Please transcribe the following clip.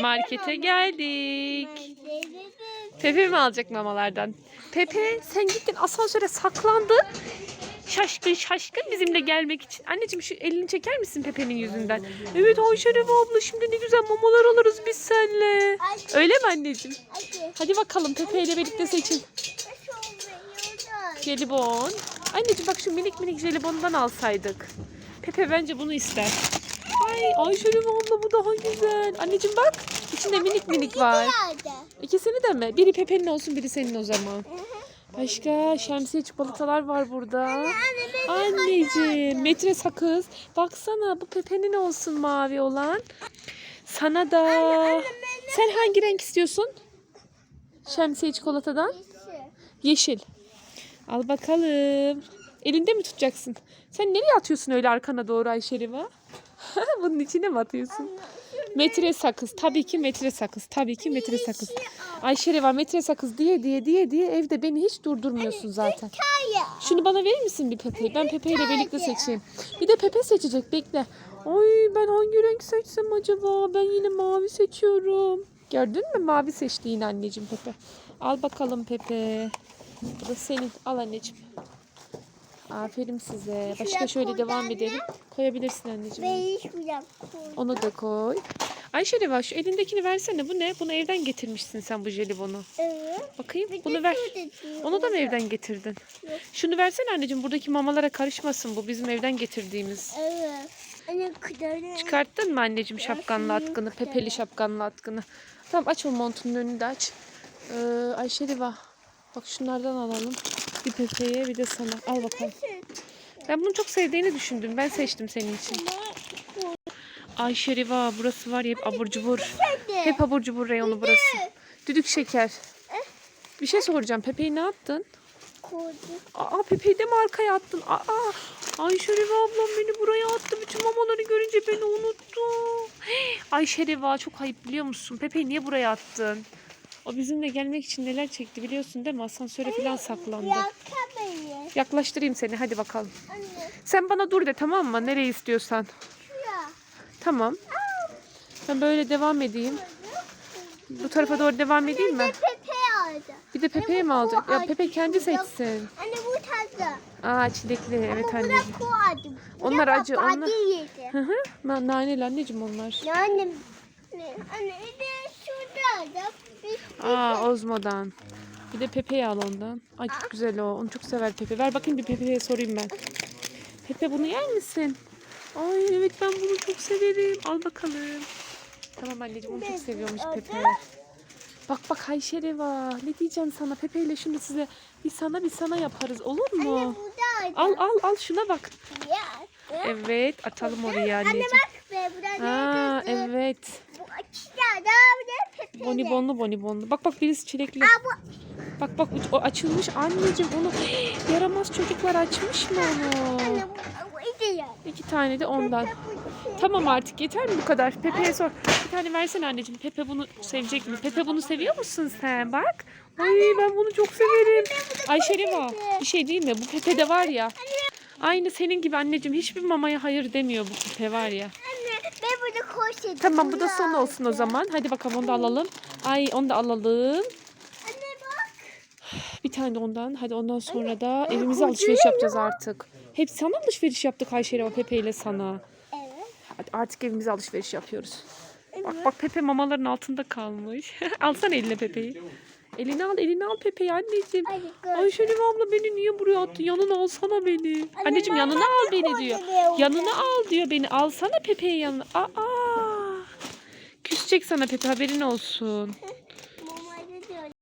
Markete geldik. Pepe mi alacak mamalardan? Pepe sen gittin asansöre saklandın. Şaşkın şaşkın bizimle gelmek için. Anneciğim şu elini çeker misin Pepe'nin yüzünden? Evet Ayşeref abla şimdi ne güzel mamalar alırız biz seninle. Öyle mi anneciğim? Hadi bakalım Pepe ile birlikte seçin. Jelibon. Anneciğim bak şu minik minik jelibondan alsaydık. Pepe bence bunu ister. Ay Ayşeref abla bu daha güzel. Anneciğim bak içinde minik minik var. İkisini de mi? Biri Pepe'nin olsun biri senin o zaman. Başka şemsiye çikolatalar var burada. Anneciğim metre sakız. Baksana bu Pepe'nin olsun mavi olan. Sana da. Sen hangi renk istiyorsun? Şemsiye çikolatadan. Yeşil. Al bakalım. Elinde mi tutacaksın? Sen nereye atıyorsun öyle arkana doğru Ayşeriva? Bunun içine mi atıyorsun? Metre sakız. Tabii ki metre sakız. Tabii ki metre sakız. Ayşeriva metre sakız diye diye diye diye evde beni hiç durdurmuyorsun zaten. Şunu bana verir misin bir Pepe'yi? Ben Pepe ile birlikte seçeyim. Bir de Pepe seçecek bekle. Ay ben hangi renk seçsem acaba? Ben yine mavi seçiyorum. Gördün mü? Mavi seçti yine anneciğim Pepe. Al bakalım Pepe. Bu da senin. Al anneciğim. Aferin size. Başka şöyle devam edelim. Koyabilirsin anneciğim. Onu da koy. Ayşe de var şu elindekini versene. Bu ne? Bunu evden getirmişsin sen bu jelibonu. Bakayım bunu ver. Onu da mı evden getirdin? Şunu versene anneciğim. Buradaki mamalara karışmasın bu. Bizim evden getirdiğimiz. Evet. Çıkarttın mı anneciğim şapkanla atkını? Pepeli şapkanla atkını. Tamam aç o montunun önünü de aç. Ee, Ayşe Riva. Bak şunlardan alalım. Bir Pepe'ye bir de sana. Al bakalım. Ben bunu çok sevdiğini düşündüm. Ben seçtim senin için. Ayşe Riva burası var ya hep abur cubur. Hep abur cubur reyonu burası. Düdük şeker. Bir şey soracağım. Pepe'yi ne yaptın? Koyduk. Aa Pepe'yi de mi attın? Aa Ayşe Riva ablam beni buraya attı. Bütün mamaları görünce beni unuttu. Hey, Ayşe Riva çok ayıp biliyor musun? Pepe'yi niye buraya attın? O bizimle gelmek için neler çekti biliyorsun değil mi? Asansöre falan saklandı. Yaklaştırayım seni hadi bakalım. Anne Sen bana dur de tamam mı? Nereye istiyorsan. şuraya. Tamam. Ben böyle devam edeyim. Bu tarafa doğru devam edeyim mi? Pepe aldı. Bir de Pepe'yi mi alacak? Ya Pepe kendi seçsin. Anne bu tadı. Aa çilekli evet Bu da anneciğim. ko aldı. Bu Onlar da acı, onlar- yedi. Hı hı. Na- Naneli anneciğim onlar. Ne anne? Ne? Anne bir de Aa Ozmo'dan. Bir de Pepe'yi al ondan. Ay çok güzel o. Onu çok sever Pepe. Ver bakayım bir Pepe'ye sorayım ben. Pepe bunu yer misin? Ay evet ben bunu çok severim. Al bakalım. Tamam anneciğim onu çok seviyormuş Pepe. Bak bak Ayşe Reva. Ne diyeceğim sana? Pepe ile şimdi size bir sana bir sana yaparız. Olur Anne mu? da Al al al şuna bak. Evet atalım oraya Anne anneciğim. bak be bu da Aa evet. Bu de pepe. Bonibonlu bonibonlu. Bak bak birisi çilekli. Bak bak o açılmış anneciğim onu yaramaz çocuklar açmış mı onu? İki tane de ondan. Tamam artık yeter mi bu kadar? Pepe'ye sor. Bir tane versene anneciğim. Pepe bunu sevecek mi? Pepe bunu seviyor musun sen? Bak. Ay ben bunu çok severim. Ayşe Reva bir şey değil mi? Bu Pepe de var ya. Aynı senin gibi anneciğim hiçbir mamaya hayır demiyor bu Pepe var ya. Tamam bu da son olsun o zaman. Hadi bakalım onu da alalım. Ay onu da alalım. Anne bak. Bir tane de ondan. Hadi ondan sonra da evimize alışveriş yapacağız artık. Hep sana alışveriş yaptık Ayşe ile Pepe ile sana. Evet. Hadi artık evimize alışveriş yapıyoruz. Bak bak Pepe mamaların altında kalmış. Alsana eline Pepe'yi. Elini al, elini al Pepe'yi anneciğim. Gör. Ayşe abla beni niye buraya attı? Yanına alsana beni. Anneciğim yanına al beni diyor. Yanına al diyor beni. Alsana Pepe'yi yanına. Aa! Küsecek sana Pepe haberin olsun.